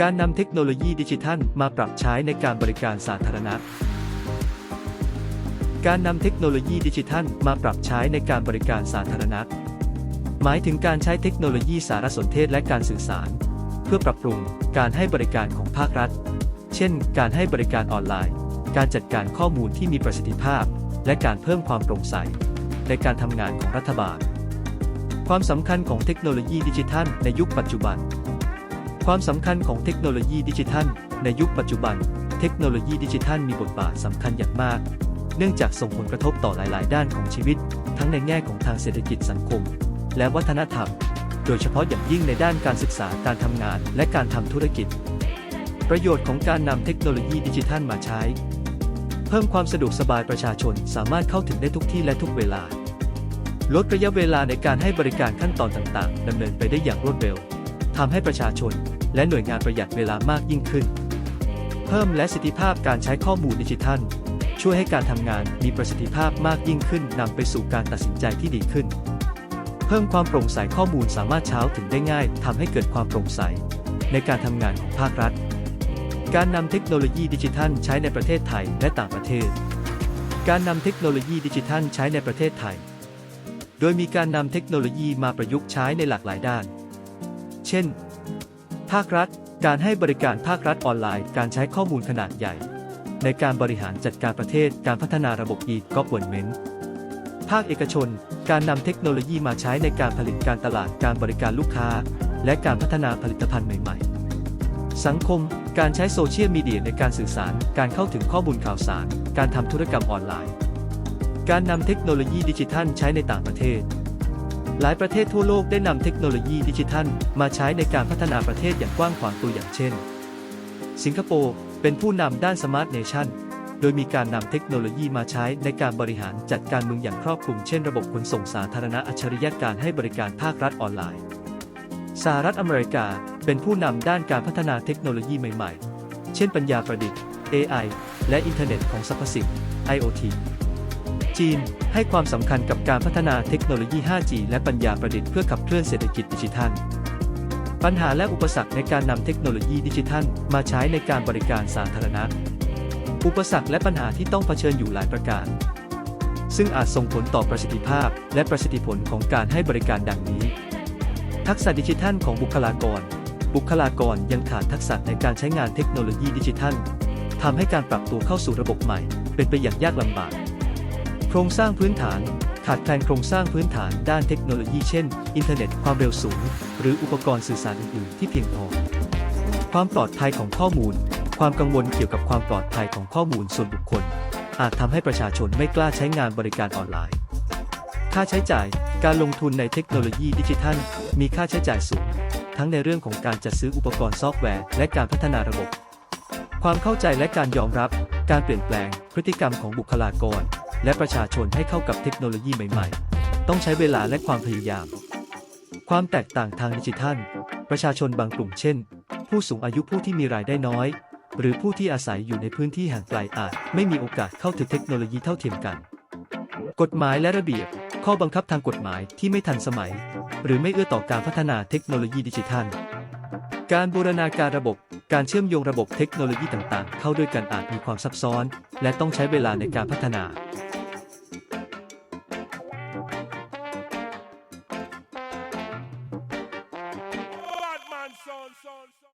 การนำเทคโนโลยีดิจิทัลมาปรับใช้ในการบริการสาธารณะ การนำเทคโนโลยีดิจิทัลมาปรับใช้ในการบริการสาธารณะ หมายถึงการใช้เทคโนโลยีสารสนเทศและการสื่อสาร เพื่อปรับปรุงการให้บริการของภาครัฐ เช่น การให้บริการออนไลน์ การจัดการข้อมูลที่มีประสิทธิภาพ และการเพิ่มความโปร่งใส ในการทำงานของรัฐบาล ความสำคัญของเทคโนโลยีดิจิทัลในยุคปัจจุบัน ความสำคัญของเทคโนโลยีดิจิทัล ในยุคปัจจุบัน เทคโนโลยีดิจิทัลมีบทบาทสำคัญอย่างมาก เนื่องจากส่งผลกระทบต่อหลาย ๆ ด้านของชีวิต ทั้งในแง่ของทางเศรษฐกิจสังคม และวัฒนธรรม โดยเฉพาะอย่างยิ่งในด้านการศึกษาการทำงานและการทำธุรกิจ ประโยชน์ของการนำเทคโนโลยีดิจิทัลมาใช้ เพิ่มความสะดวกสบายประชาชนสามารถเข้าถึงได้ทุกที่และทุกเวลา ลดระยะเวลาในการให้บริการขั้นตอนต่าง ๆดำเนินไปได้อย่างรวดเร็ว ทำให้ประชาชน และหน่วยงานประหยัดเวลามากยิ่งขึ้น เพิ่มและสิทธิภาพการใช้ข้อมูลดิจิทัล ช่วยให้การทำงานมีประสิทธิภาพมากยิ่งขึ้นนำไปสู่การตัดสินใจที่ดีขึ้น เพิ่มความโปร่งใสข้อมูลสามารถเช้าถึงได้ง่ายทำให้เกิดความโปร่งใส ในการทำงานของภาครัฐ การนำเทคโนโลยีดิจิทัลใช้ในประเทศไทยและต่างประเทศ การนำเทคโนโลยีดิจิทัลใช้ในประเทศไทย โดยมีการนำเทคโนโลยีมาประยุกต์ใช้ในหลากหลายด้าน เช่น ภาครัฐ การให้บริการภาครัฐออนไลน์ การใช้ข้อมูลขนาดใหญ่ ในการบริหารจัดการประเทศ การพัฒนาระบบ e-government ภาคเอกชน การนำเทคโนโลยีมาใช้ในการผลิตการตลาด การบริการลูกค้า และการพัฒนาผลิตภัณฑ์ใหม่ ๆ สังคม การใช้โซเชียลมีเดียในการสื่อสาร การเข้าถึงข้อมูลข่าวสาร การทำธุรกรรมออนไลน์ การนำเทคโนโลยีดิจิทัลใช้ในต่างประเทศ หลายประเทศทั่วโลกได้นำเทคโนโลยีดิจิทัล มาใช้ในการพัฒนาประเทศอย่างกว้างขวางตัวอย่างเช่น สิงคโปร์เป็นผู้นำด้านสมาร์ทเนชั่นโดยมีการนำเทคโนโลยีมาใช้ในการบริหารจัดการเมืองอย่างครอบคลุมเช่นระบบขนส่งสาธารณะอัจฉริยะการให้บริการภาครัฐออนไลน์สหรัฐอเมริกาเป็นผู้นำด้านการพัฒนาเทคโนโลยีใหม่ๆ เช่นปัญญาประดิษฐ์ AI และอินเทอร์เน็ตของสรรพสิ่ง IoT จีนให้ความสำคัญกับการพัฒนาเทคโนโลยี 5G และปัญญาประดิษฐ์เพื่อขับเคลื่อนเศรษฐกิจดิจิทัล ปัญหาและอุปสรรคในการนำเทคโนโลยีดิจิทัล มาใช้ในการบริการสาธารณะ อุปสรรคและปัญหาที่ต้องเผชิญอยู่หลายประการ ซึ่งอาจส่งผลต่อประสิทธิภาพ และประสิทธิผลของการให้บริการดังนี้ ทักษะดิจิทัลของบุคลากร บุคลากรยังขาดทักษะในการใช้งานเทคโนโลยีดิจิทัลทำให้การปรับตัวเข้าสู่ระบบใหม่ เป็นไปอย่างยากลำบาก โครงสร้างพื้นฐาน ขาดแคลนโครงสร้างพื้นฐานด้านเทคโนโลยีเช่น อินเทอร์เน็ตความเร็วสูง หรืออุปกรณ์สื่อสารอื่นๆที่เพียงพอ ความปลอดภัยของข้อมูล ความกังวลเกี่ยวกับความปลอดภัยของข้อมูลส่วนบุคคล อาจทำให้ประชาชนไม่กล้าใช้งานบริการออนไลน์ ค่าใช้จ่าย การลงทุนในเทคโนโลยีดิจิทัล มีค่าใช้จ่ายสูง ทั้งในเรื่องของการจัดซื้ออุปกรณ์ซอฟต์แวร์และการพัฒนาระบบ ความเข้าใจและการยอมรับ การเปลี่ยนแปลง พฤติกรรมของบุคลากร และประชาชนให้เข้ากับเทคโนโลยีใหม่ๆ ต้องใช้เวลาและความพยายาม ความแตกต่างทางดิจิทัล ประชาชนบางกลุ่มเช่น ผู้สูงอายุผู้ที่มีรายได้น้อย หรือผู้ที่อาศัยอยู่ในพื้นที่ห่างไกลอาจ ไม่มีโอกาสเข้าถึงเทคโนโลยีเท่าเทียมกัน กฎหมายและระเบียบ ข้อบังคับทางกฎหมายที่ไม่ทันสมัย หรือไม่เอื้อต่อการพัฒนาเทคโนโลยีดิจิทัล การบูรณาการระบบการเชื่อมโยงระบบเทคโนโลยีต่างๆ เข้าด้วยกันอาจมีความซับซ้อน และต้องใช้เวลาในการพัฒนา